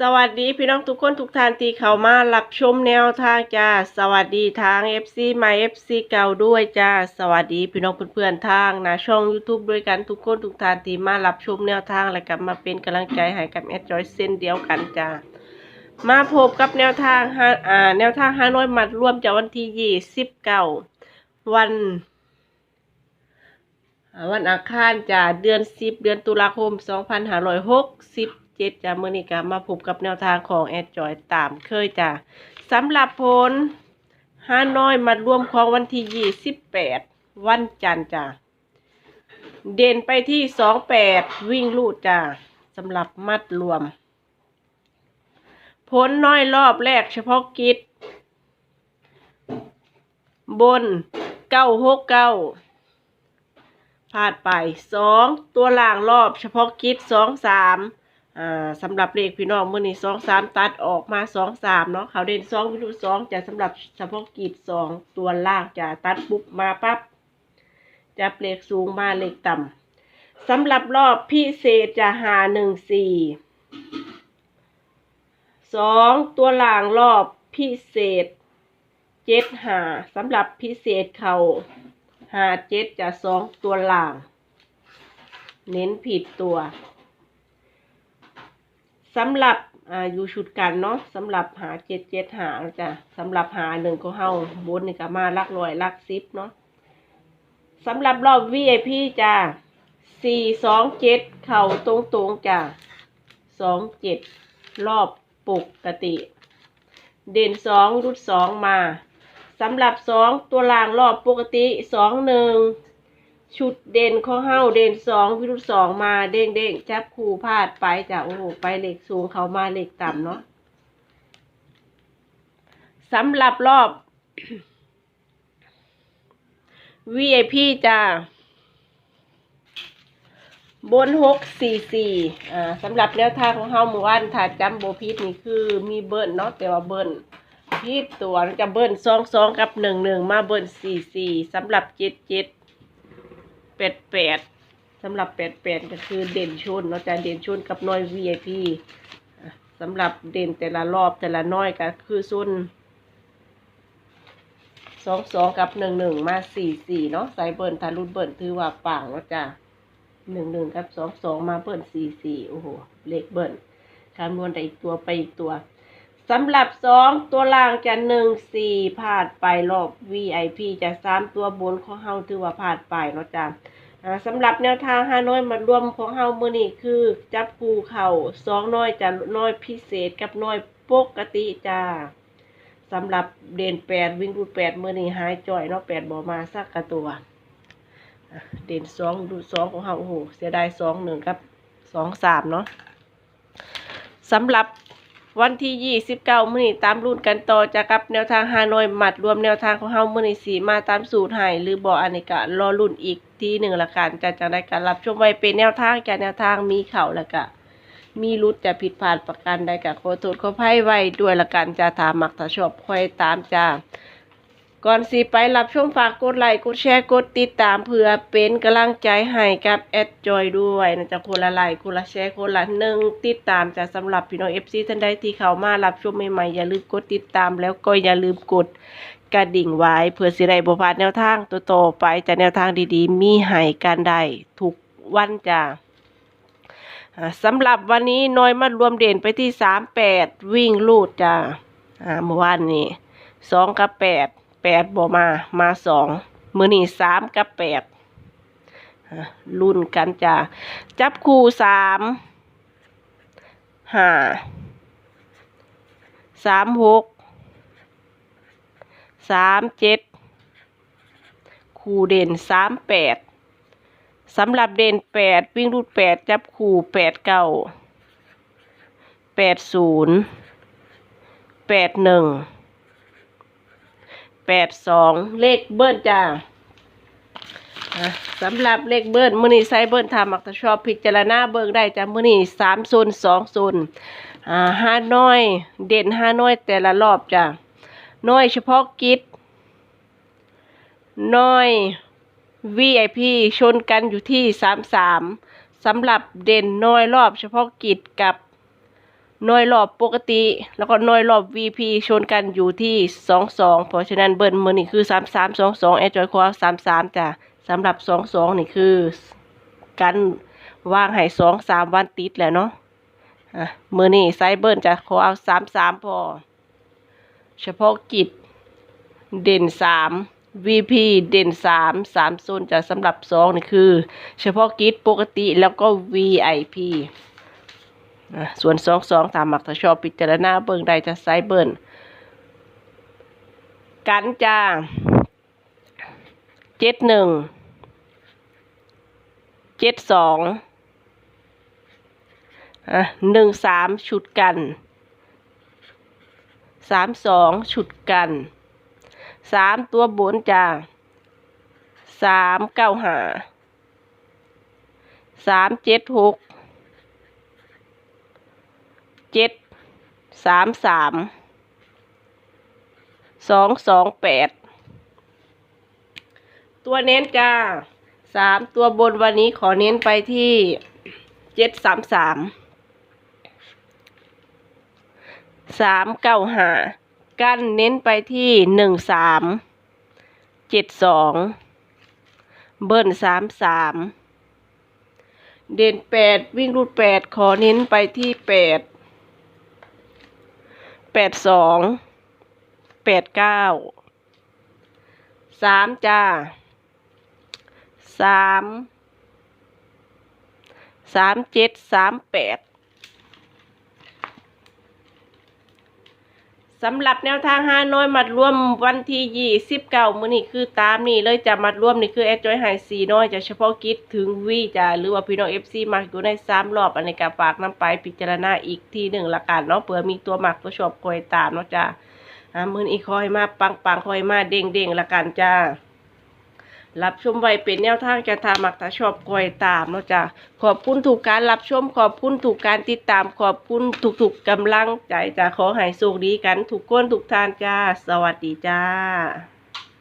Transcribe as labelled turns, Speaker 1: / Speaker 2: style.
Speaker 1: สวัสดีพี่น้องทุกคนทุกท่านที่เข้ามารับชมแนวทางจ้าสวัสดีทาง FC ใหม่ FC เก่าด้วยจ้าสวัสดีพี่น้องเพื่อนๆทางนะช่อง YouTube ด้วยกันทุกคนทุกท่านที่มารับชมแนวทางและก็มาเป็นกำลังใจให้กับแอดจอยเส้นเดียวกันจ้ามาพบกับแนวทางฮาอ่าแนวทางฮานอยมัดร่วมจากวันที่ยี่สิบเก้าวันวันอังคารจ้าเดือนสิบเดือนตุลาคมสองพันห้าร้อยหกสิบ จ็ดจ้าเมื่อนี้ก็มาพบกับแนวทางของแอดจอยตามเคยจ้าสำหรับผลฮานอยมัดรวมของวันที่ยี่สิบแปดวันจันทร์จ้าเด่นไปที่สองแปดวิ่งลูดจ้าสำหรับมัดรวม ผลน้อยรอบแรกเฉพาะกิจ บนเก้าหกเก้าพลาดไปสองตัวล่างรอบเฉพาะกิจสองสาม อ่าสำหรับเลขพี่น้องเมื่อนี้สองสามตัดออกมาสองสามเนาะเขาเด่นสองวิทุสองจะสำหรับเฉพาะกิจสองตัวล่างจะตัดปุ๊บมาปั๊บจะเลขสูงมาเลขต่ำสำหรับรอบพิเศษจะหาหนึ่งสี่สองตัวหลางรอบพิเศษเจ็ดหาสำหรับพิเศษเขาหาเจ็ดจะสองตัวหลาง เน้นผิดตัว สำหรับอ่าอยู่ชุดกันเนาะสำหรับหาเจ็ดเจ็ดหาจ้ะสำหรับหาหนึ่งก็เฮาบนนี่ก็มาลักลอยลักซิปเนาะสำหรับรอบ VIP จ้ะสี่สองเจ็ดเข่าตรงตรงๆจ้ะสองเจ็ดรอบปกติ เด่นสองรุดสองมาสำหรับสองตัวล่างรอบปกติสองหนึ่ง ชุดเด่นข้อเห้าเด่นสองวิรุดสองมาเด้งเด้งจับคู่พลาดไปจ้ะโอ้โหไปเหล็กสูงเขามาเหล็กต่ำเนาะสำหรับรอบ VIP จ้าบนหกสี่สี่อ่าสำหรับแนวทางของเฮาเมื่อวานถ้าจำโบพิษนี่คือมีเบิ้ลเนาะแต่ว่าเบิ้ลพิษตัวจะเบิ้ลสองสองกับหนึ่งหนึ่งมาเบิ้ลสี่สี่สำหรับเจ็ดเจ็ด ปดแปดสำหรับแปดแปดก็คือเด่นชนเนาะจะเด่นชนกับน้อย VIP อ่สำหรับเด่นแต่ละรอบแต่ละน้อยก็คือซุนสองสองกับหนึ่งหนึ่งมาสี่สี่เนาะใส่เบิ้ลทารุดเบิ้ลถือว่าปังเนาะจ้ะหนึ่งหนึ่งกับสองสองมาเบิ้ลสี่สี่โอ้โหเลขเบิ้ลคำนวณได้อีกตัวไปอีกตัว สำหรับสองตัวล่างจะหนึ่งสี่พลาดไปรอบ VIP จะสามตัวบนของเฮาถือว่าพลาดไปเนาะจ้ะอ่าสำหรับแนวทางห้าน้อยมารวมของเฮามือนี้คือ จับคูเข่าสองน้อยจะน้อยพิเศษกับน้อยปกติจ้าสำหรับเด่นแปดวิ่งรูดแปดมือนี้หายจ่อยเนาะแปดบอมาสักกระตัว เด่นสองดูสองของเราโอ้โหเสียดายสองหนึ่งกับสองสามเนาะสำหรับ วันที่ยี่สิบเก้ามื้อนี้ตามรุ่นกันต่อจากกับแนวทางฮานอยหมัดรวมแนวทางของเฮามื้อนี้สีมาตามสูตรให้หรือบ่อันนี้ก็รอรุ่นอีกทีหนึ่งละกันจะจังได้การรับชมไว้เป็นแนวทางจากแนวทางมีเข่าแล้วก็มีรุดจะผิดพลาดประกันใดก็ขอโทษขออภัยไว้ด้วยละกันจะถามมักถ้าชอบค่อยตามจ้า ก่อนสิไปรับชมฝากกดไลค์กดแชร์กดติดตามเพื่อเป็นกำลังใจให้กับแอดจอยด้วยนะจ๊ะคนละไลค์คนละแชร์คนละหนึ่งติดตามจะสำหรับพี่น้องเอฟซีท่านใดที่เข้ามารับชมใหม่ๆอย่าลืมกดติดตามแล้วก็อย่าลืมกดกระดิ่งไว้เพื่อสิได้บ่พลาดแนวทางตัวต่อไปจากแนวทางดีๆ มีให้กันได้ทุกวันจ้าสำหรับวันนี้น้อยมารวมเด่นไปที่สามแปดวิ่งลูดจ้าอาเมื่อวานนี้สองกับแปด แปดบอมา มาสองมือนี่สามกับแปดรุ่นกันจ้ะจับคู่สามห้าสามหกสามเจ็ดคู่เด่นสามแปดสำหรับเด่นแปดวิ่งรูดแปดจับคู่แปดเก้าแปดศูนย์แปดหนึ่ง แปดสองเลขเบิ้ลจ้าสำหรับเลขเบิ้ลมือนี้ใส่เบิ้ลทำมักจะชอบพิจารณาเบิ้งได้จ้ามือนี้สามโซนสองโซนห้าน้อย เด่นห้าน้อยแต่ละรอบจ้าน้อยเฉพาะกิจน้อย VIP ชนกันอยู่ที่สามสามสำหรับเด่นน้อยรอบเฉพาะกิจกับ หน่วยรอบปกติ แล้วก็หน่วยรอบ VP ชนกันอยู่ที่สองสองเพราะฉะนั้นเบิ้ลมือนี่คือสามสามสองสองแอจอยคอสามสามจ้ะสำหรับสองสองนี่คือกันวางให้สองสามวันติดแหละเนาะอะมือนี่ไซเบิ้ลจะขอเอาสามสามพอ เฉพาะกิจเด่นสาม VP เด่นสามสามโซนจะสำหรับสองนี่คือ เฉพาะกิจปกติแล้วก็ VIP อะ ส่วนสองสองตามหมักถ้าชอบพิจารณาเบิ่งใดจะไซเบิร์นกันจ้าเจ็ดหนึ่งเจ็ดสองอะหนึ่งสามชุดกันสามสองชุดกันสามตัวบนจ้าสามเก้าหาสามเจ็ดหก เจ็ดสามสามสองสองแปดตัวเน้นจ้าสามตัวบนวันนี้ขอเน้นไปที่เจ็ดสามสามสามเก้าห้ากั้นเน้นไปที่หนึ่งสามเจ็ดสองเบิ้ลสามสามเด่นแปดวิ่งรูดแปดขอเน้นไปที่แปด แปดสองแปดเก้าสามจ้าสามสามเจ็ดสามแปด สำหรับแนวทางห้าน้อยมัดรวมวันที่ยี่สิบเก้ามื้อนี้คือตามนี่เลยจะมัดรวมนี่คือแอดจอยไฮซีน้อยจะเฉพาะกิจถึงวีจะหรือว่าพี่น้องเอฟซีมักอยู่ในสามรอบอันนี้ก็ฝากน้ำไปพิจารณาอีกทีหนึ่งละกันเนาะเผื่อมีตัวหมักตัวชอบคอยตามเนาะจ้ะอ่ามื้อนี้คอยมาปังปังๆคอยมาเด้งเด้งๆละกันจ้า รับชมไว้เป็นแนวทางจะทำมักถ้าชอบกอยตามเนาะจ้ะขอบคุณถูกการรับชมขอบคุณถูกการติดตามขอบคุณถูกๆกำลังใจจ้ะขอให้สุขดีกันถูกก้นถูกทานจ้า สวัสดีจ้า